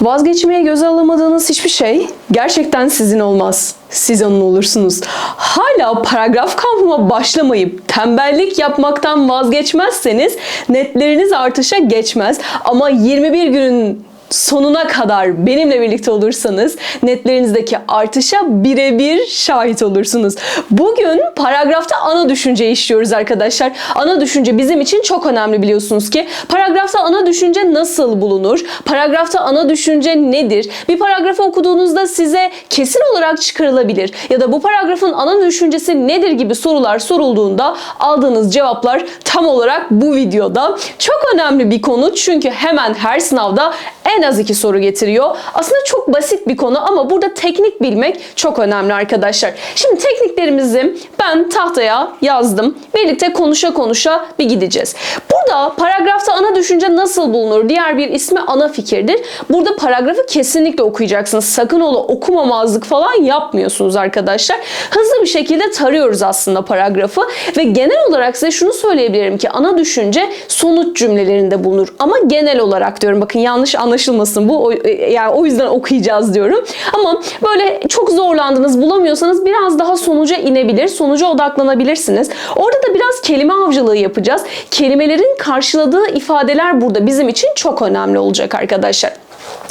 Vazgeçmeye göze alamadığınız hiçbir şey gerçekten sizin olmaz. Siz onun olursunuz. Hala paragraf kampıma başlamayıp tembellik yapmaktan vazgeçmezseniz netleriniz artışa geçmez. Ama 21 günün sonuna kadar benimle birlikte olursanız netlerinizdeki artışa birebir şahit olursunuz. Bugün paragrafta ana düşünce işliyoruz arkadaşlar. Ana düşünce bizim için çok önemli biliyorsunuz ki. Paragrafta ana düşünce nasıl bulunur? Paragrafta ana düşünce nedir? Bir paragrafı okuduğunuzda size kesin olarak çıkarılabilir ya da bu paragrafın ana düşüncesi nedir gibi sorular sorulduğunda aldığınız cevaplar tam olarak bu videoda. Çok önemli bir konu çünkü hemen her sınavda en az iki soru getiriyor. Aslında çok basit bir konu ama burada teknik bilmek çok önemli arkadaşlar. Şimdi tekniklerimizi ben tahtaya yazdım. Birlikte konuşa konuşa bir gideceğiz. Burada paragrafta ana düşünce nasıl bulunur? Diğer bir ismi ana fikirdir. Burada paragrafı kesinlikle okuyacaksınız. Sakın ola okumamazlık falan yapmıyorsunuz arkadaşlar. Hızlı bir şekilde tarıyoruz aslında paragrafı ve genel olarak size şunu söyleyebilirim ki ana düşünce sonuç cümlelerinde bulunur. Ama genel olarak diyorum. Bakın yanlış anlaşılmasın bu. O, yani o yüzden okuyacağız diyorum. Ama böyle çok zorlandınız, bulamıyorsanız biraz daha sonuca inebilir, sonuca odaklanabilirsiniz. Orada da biraz kelime avcılığı yapacağız. Kelimelerin karşıladığı ifadeler burada bizim için çok önemli olacak arkadaşlar.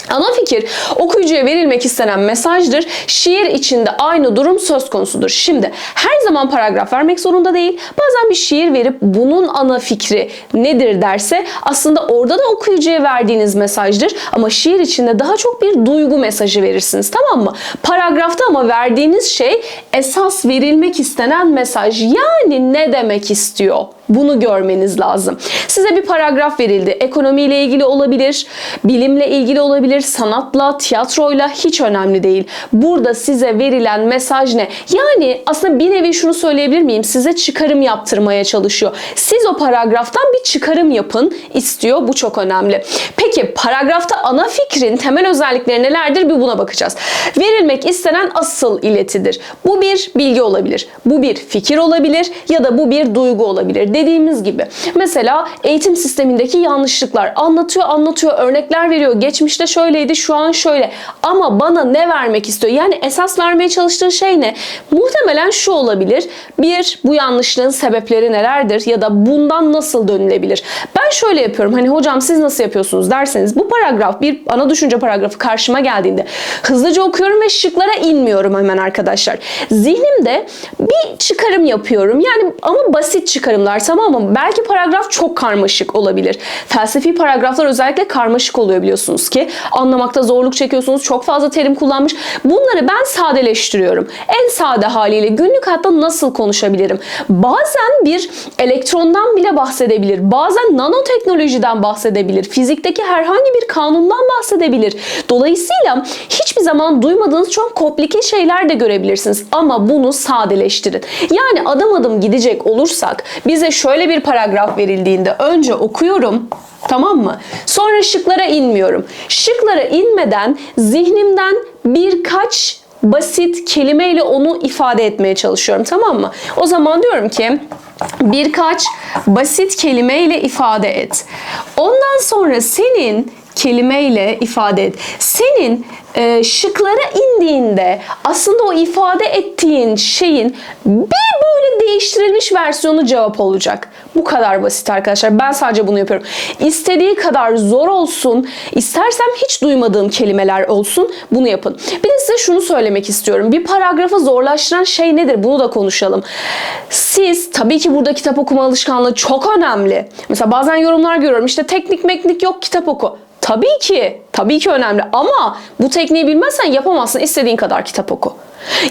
Ana fikir okuyucuya verilmek istenen mesajdır. Şiir içinde aynı durum söz konusudur. Şimdi her zaman paragraf vermek zorunda değil. Bazen bir şiir verip bunun ana fikri nedir derse aslında orada da okuyucuya verdiğiniz mesajdır. Ama şiir içinde daha çok bir duygu mesajı verirsiniz tamam mı? Paragrafta ama verdiğiniz şey esas verilmek istenen mesaj. Yani ne demek istiyor? Bunu görmeniz lazım. Size bir paragraf verildi. Ekonomiyle ilgili olabilir, bilimle ilgili olabilir, sanatla, tiyatroyla hiç önemli değil. Burada size verilen mesaj ne? Yani aslında bir nevi şunu söyleyebilir miyim? Size çıkarım yaptırmaya çalışıyor. Siz o paragraftan bir çıkarım yapın istiyor. Bu çok önemli. Peki paragrafta ana fikrin temel özellikleri nelerdir? Bir buna bakacağız. Verilmek istenen asıl iletidir. Bu bir bilgi olabilir. Bu bir fikir olabilir ya da bu bir duygu olabilir dediğimiz gibi. Mesela eğitim sistemindeki yanlışlıklar anlatıyor anlatıyor örnekler veriyor. Geçmişte şöyleydi şu an şöyle ama bana ne vermek istiyor? Yani esas vermeye çalıştığı şey ne? Muhtemelen şu olabilir. Bir bu yanlışlığın sebepleri nelerdir ya da bundan nasıl dönülebilir? Ben şöyle yapıyorum. Hani hocam siz nasıl yapıyorsunuz derseniz bu paragraf bir ana düşünce paragrafı karşıma geldiğinde hızlıca okuyorum ve şıklara inmiyorum hemen arkadaşlar. Zihnimde bir çıkarım yapıyorum. Yani ama basit çıkarımlar tamam mı? Belki paragraf çok karmaşık olabilir. Felsefi paragraflar özellikle karmaşık oluyor biliyorsunuz ki. Anlamakta zorluk çekiyorsunuz. Çok fazla terim kullanmış. Bunları ben sadeleştiriyorum. En sade haliyle günlük hayatta nasıl konuşabilirim? Bazen bir elektrondan bile bahsedebilir. Bazen nanoteknolojiden bahsedebilir. Fizikteki herhangi bir kanundan bahsedebilir. Dolayısıyla hiçbir zaman duymadığınız çok komplike şeyler de görebilirsiniz. Ama bunu sadeleştirin. Yani adım adım gidecek olursak bize şöyle bir paragraf verildiğinde önce okuyorum. Tamam mı? Sonra şıklara inmiyorum. Şıklara inmeden zihnimden birkaç basit kelimeyle onu ifade etmeye çalışıyorum. Tamam mı? O zaman diyorum ki birkaç basit kelimeyle ifade et. Ondan sonra senin kelimeyle ifade et. Senin e, şıklara indiğinde aslında o ifade ettiğin şeyin bir böyle değiştirilmiş versiyonu cevap olacak. Bu kadar basit arkadaşlar. Ben sadece bunu yapıyorum. İstediği kadar zor olsun, istersem hiç duymadığım kelimeler olsun bunu yapın. Bir de size şunu söylemek istiyorum. Bir paragrafı zorlaştıran şey nedir? Bunu da konuşalım. Siz tabii ki burada kitap okuma alışkanlığı çok önemli. Mesela bazen yorumlar görüyorum. İşte teknik meknik yok kitap oku. Tabii ki, tabii ki önemli ama bu tekniği bilmezsen yapamazsın. İstediğin kadar kitap oku.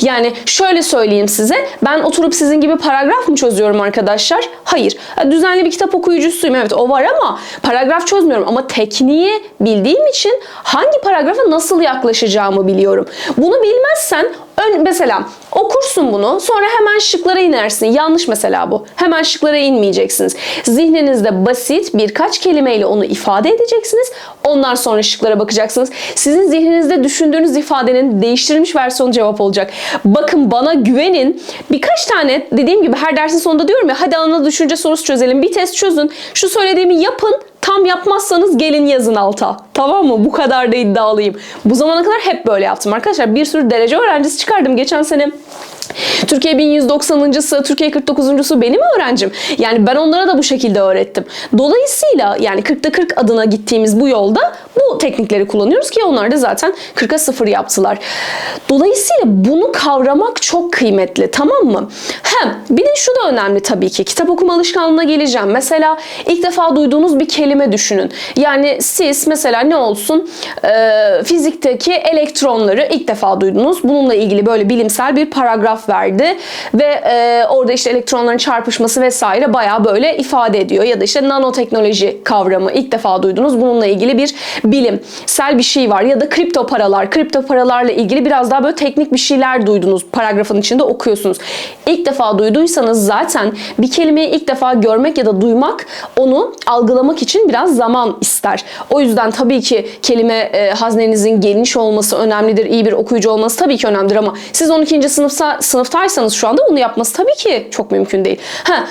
Yani şöyle söyleyeyim size. Ben oturup sizin gibi paragraf mı çözüyorum arkadaşlar? Hayır. Düzenli bir kitap okuyucusuyum. Evet o var ama paragraf çözmüyorum. Ama tekniği bildiğim için hangi paragrafa nasıl yaklaşacağımı biliyorum. Bunu bilmezsen ön, mesela okursun bunu sonra hemen şıklara inersin. Yanlış mesela bu. Hemen şıklara inmeyeceksiniz. Zihninizde basit birkaç kelimeyle onu ifade edeceksiniz. Ondan sonra şıklara bakacaksınız. Sizin zihninizde düşündüğünüz ifadenin değiştirilmiş versiyonu cevap olacak. Bakın bana güvenin. Birkaç tane dediğim gibi her dersin sonunda diyorum ya hadi ana düşünce sorusu çözelim. Bir test çözün. Şu söylediğimi yapın Tam yapmazsanız gelin yazın alta. Tamam mı? Bu kadar da iddialıyım. Bu zamana kadar hep böyle yaptım arkadaşlar. Bir sürü derece öğrencisi çıkardım. Geçen sene Türkiye 1190.sı, Türkiye 49.sü benim öğrencim. Yani ben onlara da bu şekilde öğrettim. Dolayısıyla yani 40'ta 40 adına gittiğimiz bu yolda bu teknikleri kullanıyoruz ki onlar da zaten 40'a 0 yaptılar. Dolayısıyla bunu kavramak çok kıymetli tamam mı? Hem bir de şu da önemli tabii ki. Kitap okuma alışkanlığına geleceğim. Mesela ilk defa duyduğunuz bir kelime düşünün. Yani siz mesela ne olsun Ee, fizikteki elektronları ilk defa duydunuz. Bununla ilgili böyle bilimsel bir paragraf verdi ve e, orada işte elektronların çarpışması vesaire bayağı böyle ifade ediyor. Ya da işte nanoteknoloji kavramı ilk defa duydunuz. Bununla ilgili bir bilimsel bir şey var. Ya da kripto paralar. Kripto paralarla ilgili biraz daha böyle teknik bir şeyler duydunuz. Paragrafın içinde okuyorsunuz. İlk defa duyduysanız zaten bir kelimeyi ilk defa görmek ya da duymak onu algılamak için biraz zaman ister. O yüzden tabii ki kelime e, haznenizin geniş olması önemlidir. İyi bir okuyucu olması tabii ki önemlidir ama siz 12. sınıfta sınıftaysanız şu anda bunu yapması tabii ki çok mümkün değil. Ha,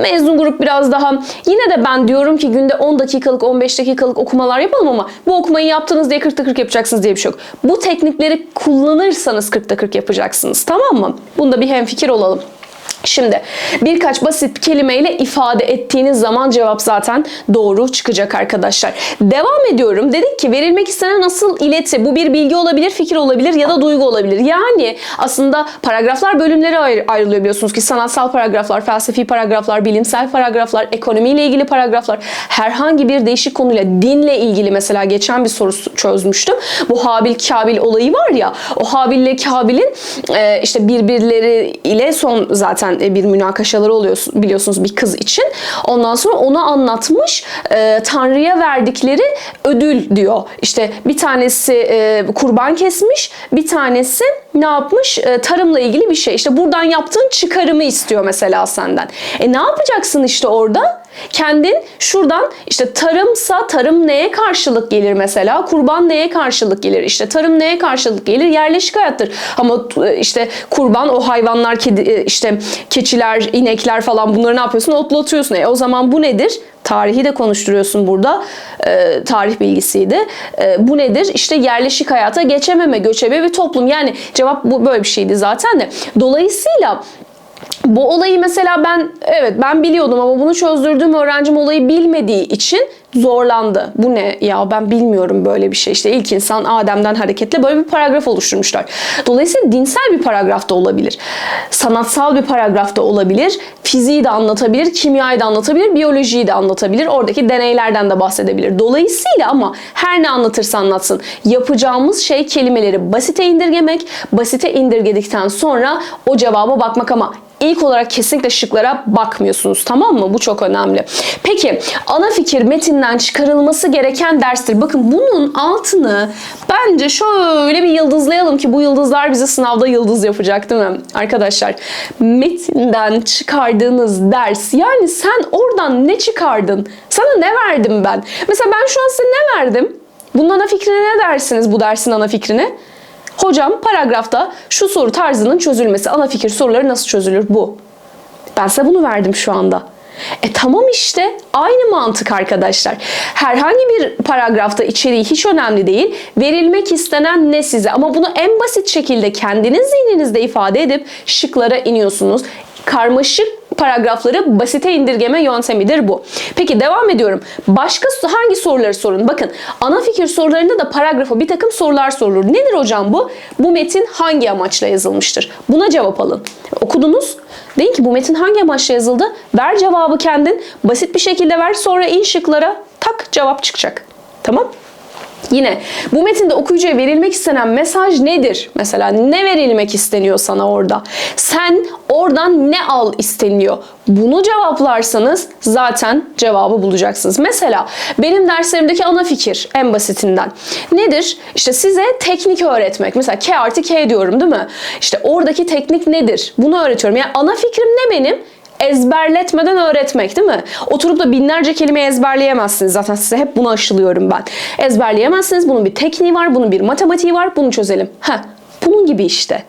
mezun grup biraz daha yine de ben diyorum ki günde 10 dakikalık 15 dakikalık okumalar yapalım ama bu okumayı yaptınız diye 40'ta 40 yapacaksınız diye bir şey yok. Bu teknikleri kullanırsanız 40'ta 40 yapacaksınız. Tamam mı? Bunda bir hemfikir olalım. Şimdi birkaç basit kelimeyle ifade ettiğiniz zaman cevap zaten doğru çıkacak arkadaşlar. Devam ediyorum. Dedik ki verilmek istenen asıl ileti. Bu bir bilgi olabilir, fikir olabilir ya da duygu olabilir. Yani aslında paragraflar bölümlere ayr- ayrılıyor biliyorsunuz ki sanatsal paragraflar, felsefi paragraflar, bilimsel paragraflar, ekonomiyle ilgili paragraflar, herhangi bir değişik konuyla dinle ilgili mesela geçen bir soru çözmüştüm. Bu Habil Kabil olayı var ya o Habil ile Kabil'in e, işte birbirleri ile son zaten e, bir münakaşaları oluyor biliyorsunuz bir kız için. Ondan sonra onu anlatmış e, Tanrı'ya verdikleri ödül diyor. İşte bir tanesi e, kurban kesmiş, bir tanesi ne yapmış? E, tarımla ilgili bir şey. İşte buradan yaptığın çıkarımı istiyor mesela senden. E ne yapacaksın işte orada? Kendin şuradan işte tarımsa tarım neye karşılık gelir mesela? Kurban neye karşılık gelir? İşte tarım neye karşılık gelir? Yerleşik hayattır. Ama e, işte kurban o hayvanlar kedi, e, işte keçiler, inekler falan bunları ne yapıyorsun? Otlatıyorsun. E o zaman bu nedir? Tarihi de konuşturuyorsun burada. E, tarih bilgisiydi. E, bu nedir? İşte yerleşik hayata geçememe, göçebe bir toplum. Yani cevap bu böyle bir şeydi zaten de. Dolayısıyla bu olayı mesela ben evet ben biliyordum ama bunu çözdürdüğüm öğrencim olayı bilmediği için zorlandı. Bu ne ya ben bilmiyorum böyle bir şey. İşte ilk insan Adem'den hareketle böyle bir paragraf oluşturmuşlar. Dolayısıyla dinsel bir paragraf da olabilir. Sanatsal bir paragraf da olabilir. Fiziği de anlatabilir, kimyayı da anlatabilir, biyolojiyi de anlatabilir. Oradaki deneylerden de bahsedebilir. Dolayısıyla ama her ne anlatırsa anlatsın. Yapacağımız şey kelimeleri basite indirgemek. Basite indirgedikten sonra o cevaba bakmak ama ilk olarak kesinlikle şıklara bakmıyorsunuz tamam mı? Bu çok önemli. Peki ana fikir metinden çıkarılması gereken derstir. Bakın bunun altını bence şöyle bir yıldızlayalım ki bu yıldızlar bizi sınavda yıldız yapacak değil mi? Arkadaşlar metinden çıkardığınız ders yani sen oradan ne çıkardın? Sana ne verdim ben? Mesela ben şu an size ne verdim? Bunun ana fikrine ne dersiniz bu dersin ana fikrine? Hocam paragrafta şu soru tarzının çözülmesi, ana fikir soruları nasıl çözülür bu. Ben size bunu verdim şu anda. E tamam işte aynı mantık arkadaşlar. Herhangi bir paragrafta içeriği hiç önemli değil. Verilmek istenen ne size ama bunu en basit şekilde kendiniz zihninizde ifade edip şıklara iniyorsunuz. Karmaşık paragrafları basite indirgeme yöntemidir bu. Peki devam ediyorum. Başka hangi soruları sorun? Bakın ana fikir sorularında da paragrafa bir takım sorular sorulur. Nedir hocam bu? Bu metin hangi amaçla yazılmıştır? Buna cevap alın. Okudunuz. Deyin ki bu metin hangi amaçla yazıldı? Ver cevabı kendin. Basit bir şekilde ver. Sonra in şıklara tak cevap çıkacak. Tamam? Yine bu metinde okuyucuya verilmek istenen mesaj nedir? Mesela ne verilmek isteniyor sana orada? Sen oradan ne al isteniyor? Bunu cevaplarsanız zaten cevabı bulacaksınız. Mesela benim derslerimdeki ana fikir en basitinden. Nedir? İşte size teknik öğretmek. Mesela K artı K diyorum değil mi? İşte oradaki teknik nedir? Bunu öğretiyorum. Yani ana fikrim ne benim? Ezberletmeden öğretmek değil mi? Oturup da binlerce kelime ezberleyemezsiniz. Zaten size hep bunu aşılıyorum ben. Ezberleyemezsiniz. Bunun bir tekniği var, bunun bir matematiği var. Bunu çözelim. Heh, bunun gibi işte.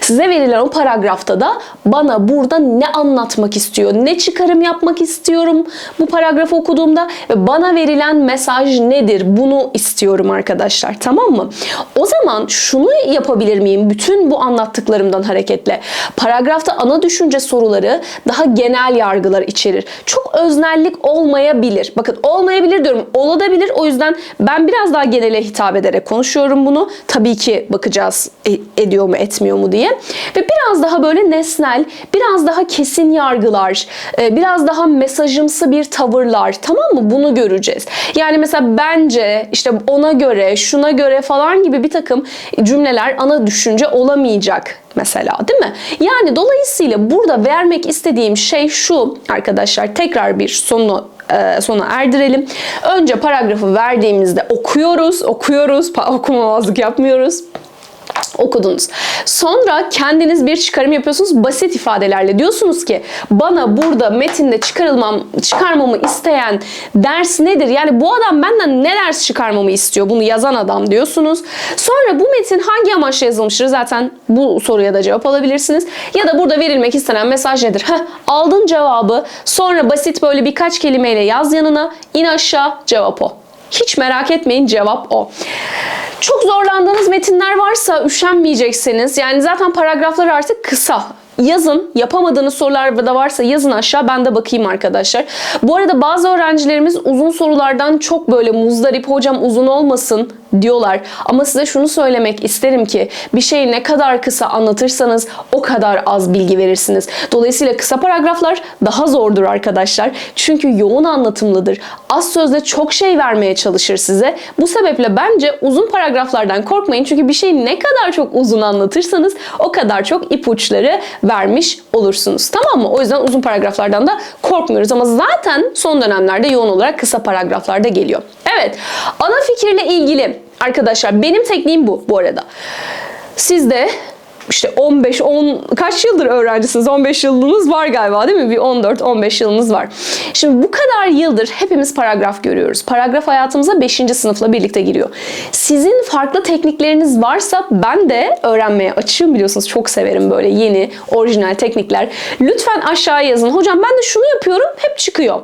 Size verilen o paragrafta da bana burada ne anlatmak istiyor, ne çıkarım yapmak istiyorum bu paragrafı okuduğumda ve bana verilen mesaj nedir bunu istiyorum arkadaşlar tamam mı? O zaman şunu yapabilir miyim bütün bu anlattıklarımdan hareketle? Paragrafta ana düşünce soruları daha genel yargılar içerir. Çok öznellik olmayabilir. Bakın olmayabilir diyorum. Olabilir. O yüzden ben biraz daha genele hitap ederek konuşuyorum bunu. Tabii ki bakacağız e- ediyor mu etmiyor mu diye. Ve biraz daha böyle nesnel, biraz daha kesin yargılar, e, biraz daha mesajımsı bir tavırlar tamam mı? Bunu göreceğiz. Yani mesela bence işte ona göre, şuna göre falan gibi bir takım cümleler ana düşünce olamayacak mesela değil mi? Yani dolayısıyla burada vermek istediğim şey şu arkadaşlar tekrar bir sonu e, sona erdirelim. Önce paragrafı verdiğimizde okuyoruz, okuyoruz, okumamazlık yapmıyoruz okudunuz. Sonra kendiniz bir çıkarım yapıyorsunuz basit ifadelerle. Diyorsunuz ki bana burada metinde çıkarılmam çıkarmamı isteyen ders nedir? Yani bu adam benden ne ders çıkarmamı istiyor? Bunu yazan adam diyorsunuz. Sonra bu metin hangi amaçla yazılmıştır? Zaten bu soruya da cevap alabilirsiniz. Ya da burada verilmek istenen mesaj nedir? Heh, aldın cevabı. Sonra basit böyle birkaç kelimeyle yaz yanına. in aşağı cevap o. Hiç merak etmeyin cevap o. Çok zorlandığınız metinler varsa üşenmeyecekseniz yani zaten paragraflar artık kısa. Yazın, yapamadığınız sorular da varsa yazın aşağı ben de bakayım arkadaşlar. Bu arada bazı öğrencilerimiz uzun sorulardan çok böyle muzdarip hocam uzun olmasın diyorlar. Ama size şunu söylemek isterim ki bir şeyi ne kadar kısa anlatırsanız o kadar az bilgi verirsiniz. Dolayısıyla kısa paragraflar daha zordur arkadaşlar. Çünkü yoğun anlatımlıdır. Az sözle çok şey vermeye çalışır size. Bu sebeple bence uzun paragraflardan korkmayın. Çünkü bir şeyi ne kadar çok uzun anlatırsanız o kadar çok ipuçları vermiş olursunuz. Tamam mı? O yüzden uzun paragraflardan da korkmuyoruz. Ama zaten son dönemlerde yoğun olarak kısa paragraflarda geliyor. Evet. Ana fikirle ilgili arkadaşlar benim tekniğim bu bu arada. Siz de işte 15 10 kaç yıldır öğrencisiniz? 15 yılınız var galiba değil mi? Bir 14 15 yılınız var. Şimdi bu kadar yıldır hepimiz paragraf görüyoruz. Paragraf hayatımıza 5. sınıfla birlikte giriyor. Sizin farklı teknikleriniz varsa ben de öğrenmeye açığım biliyorsunuz. Çok severim böyle yeni, orijinal teknikler. Lütfen aşağıya yazın. Hocam ben de şunu yapıyorum, hep çıkıyor.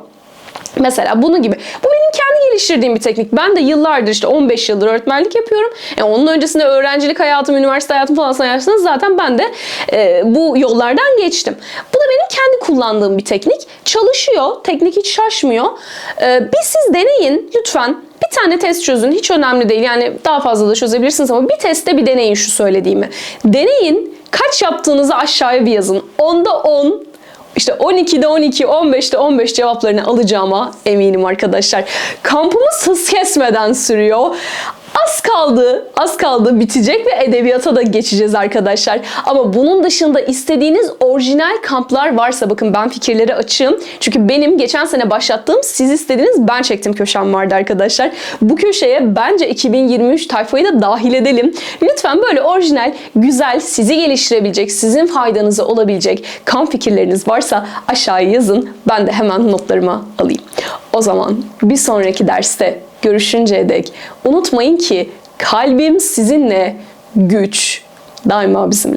Mesela bunu gibi. Bu benim kendi geliştirdiğim bir teknik. Ben de yıllardır işte 15 yıldır öğretmenlik yapıyorum. E, onun öncesinde öğrencilik hayatım, üniversite hayatım falan sayarsanız zaten ben de e, bu yollardan geçtim. Bu da benim kendi kullandığım bir teknik. Çalışıyor. Teknik hiç şaşmıyor. E, bir siz deneyin lütfen. Bir tane test çözün. Hiç önemli değil. Yani daha fazla da çözebilirsiniz ama bir testte bir deneyin şu söylediğimi. Deneyin. Kaç yaptığınızı aşağıya bir yazın. 10'da 10, işte 12'de 12, 15'te 15 cevaplarını alacağıma eminim arkadaşlar. Kampımız hız kesmeden sürüyor. Az kaldı, az kaldı bitecek ve edebiyata da geçeceğiz arkadaşlar. Ama bunun dışında istediğiniz orijinal kamplar varsa bakın ben fikirleri açığım. Çünkü benim geçen sene başlattığım siz istediğiniz ben çektim köşem vardı arkadaşlar. Bu köşeye bence 2023 tayfayı da dahil edelim. Lütfen böyle orijinal, güzel, sizi geliştirebilecek, sizin faydanıza olabilecek kamp fikirleriniz varsa aşağıya yazın. Ben de hemen notlarıma alayım. O zaman bir sonraki derste görüşünceye dek unutmayın ki kalbim sizinle, güç daima bizimle.